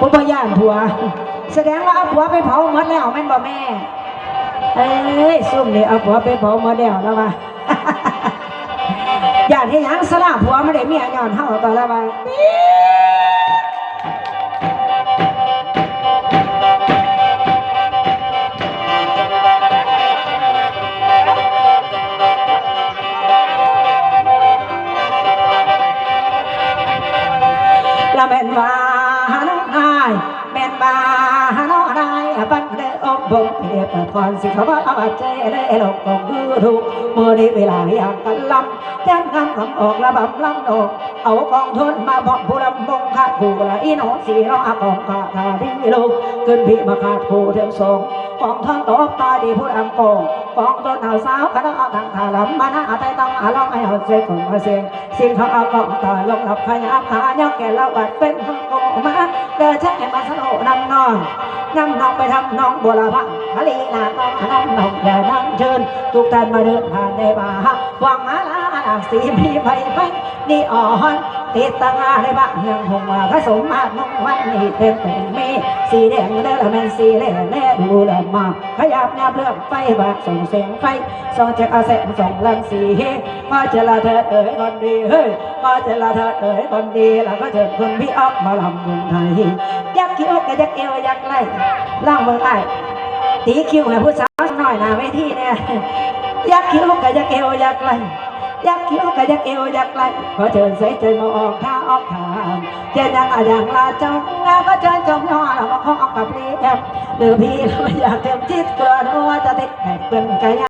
ผู้บ่ย่านผัว แสดงว่าเอาผัวไปเผาหมดแล้วแม่นบ่แม่ เอ้ยซุ่มนี่เอาผัวไปเผาหมดแล้วแล้วว่าย่านให้ยังสละผัวไม่ได้เมียย้อนเฮาต่อแล้วว่าละแม่นว่าายแม่นว่าน้องนายบันเดอบบ่งเทียบพรสิเขาว่าอาเจได้ลงกองคือถูกมื่อนี้เวลาอยางกันลำแจ้งคำคำออกระบำลำดอกเอากองทุนมาบอกผู้ลำบงขาดผู้ละอีน้องสีน้องอากองขาดาที่ลูกขึ้นพี่มาขาดผู้เทียมสองกองทองตบตาดีผู้อังกองกองต้นเอาสาวคณะเอาทางขาลำมาหน้าใจต้องอาลองให้เอาเสียของมาเสียงสิ่งเขาเอากองตาลงหลับขยับขาเนาะแก่เราบัดเป็นห้องกอง นำน้องไปทำน้องบัวละพังทะเลนาต้องนำน้องอย่านั่งเชิญทุกท่านมาเดินผ่านในบ่าหวังมาลาสีมีไฟไฟนี่อ่อน ติดตั้งในบ้านเมืองหงว่าผสมมาน้องวันนี้เต็มเป็นเมสีแดงเด้อละแม่นสีแหล่แล่ดูละมาขยับยับเลือกไฟบากส่งเสียงไฟส่องจากอาเซนส่งลังสีเฮมาเจรเธอเอ๋ยคนดีเฮ้ยมาเจรเธอเอ๋ยคนดีแล้วก็เชิญคนพี่อ๊อกมาลำเมืองไทยยักคิ้วกับยักเอวยักไหลล่างเมืองไอ้ตีคิ้วให้ผู้สาวหน่อยหน้าเวทีเนี่ยยักคิ้วกับยักเอวยักไหล ยักคิ้วกับยักเอวยักไหลขอเชิญใส่ใจมาออกท่าออกทางเจนยังอะอย่างลาจงงาก็เชิญจงย่อเรามาขอออกกับพี่แอมหรือพี่เราอยากเต็มจิตกลัวนัวจะติดแหกเป็นกายา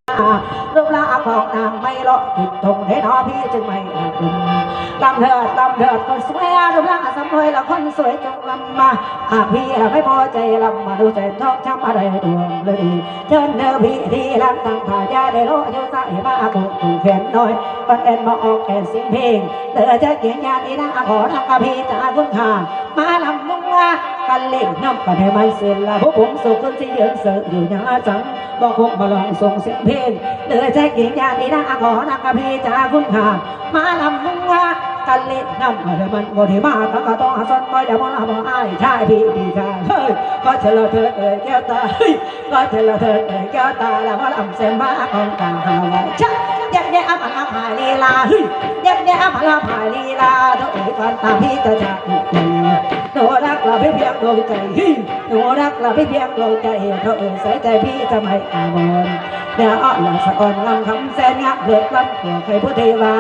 รูปร่างของนางไม่เลาะติดตรงเห้น้อพี่จึงไม่อาจลำเถิดลำเถิดคนสวยรูปร่างสมวยแล้วค สวยจังลำมาหากพี่เราไม่พอใจลำมาดูใจชอบช้ำอะไรดวงเลยเชิญเนอพี่ที่ร้านตั้งถายาได้โลอยู่ใส่มาปุกปุกแขนน้อยปันเอ็นมาออกแอนสิงเพลงเธอจะเกียงยาดีนะขอทำกับพี่จากคุณค่ามาลำมุ่งว่ากันเล่นน้ำกันให้มันเสียละผู้ผมสุขคนที่ยืนเสืออยู่ยังจังบอกพวกมาลองส่งเสียงเพลงเธอจะเกียงยาดีนะขอทำกับพี่จากคุณค่ามาลำมุ่งว่า กันเล่นน้ำมันมันบไดมาตะกะต้องอาสนก็อย่ามาลามาอ้ายชายพี่พี่ชายเฮ้ยก็เฉลยเธอเอ่ยแก้วตาเฮ้ยก็เฉลยเธอเอ่ยแก้วตาแล้วมาลำเส้นบ้าของกลาหาไว้ชักยักแย่ยอามาลาผายลีลาเฮ้ยยักแย่ยอามาลาผายลีลาเธอเอ่ยฟันตาพี่จะจะอีกทีหนูรักเราไม่เพียงดวงใจเฮ้ยหนูรักเราไม่เพียงดวงใจเธอเอ่ยใส่ใจพี่จะไม่อาวร เดี๋ยวอ่อหลังสะออนลำคำแสนงักเดือดลำเกี่ยวใครพุทธเทวา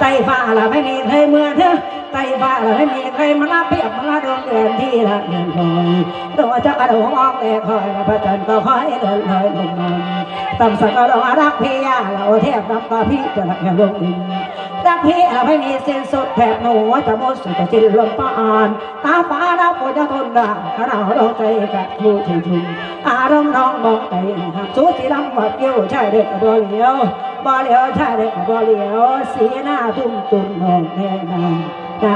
ไต้ฟ้าละไม่มีใครเมื่อเธอไต้ฟ้าละไม่มีใครมาลาเปียบมาลาดวงเดือนที่ละเงินคอยตัวจะกระโดดมอกแต่คอยพระจันทร์ก็คอยเดินลอยลงมาตำสักกระโดดรักพี่ยาเราเทพรับก็พี่จะรักแค่ลงดิน รักพี่ไม่มีสิ้นสุดแผบหนูจะมุสุดจะจินลมปานตาฟ้าเราปวดจะทนได้ขนาดเราใจกับผู้ที่ชุมอารมณ์น้องมองไปหักสูสีลำวัดเกี่ยวใช่เด็กบ่เหลียวบ่เหลียวใช่เด็กบ่เหลียวสีหน้าทุ่มตุ่มมองแน่นอนได้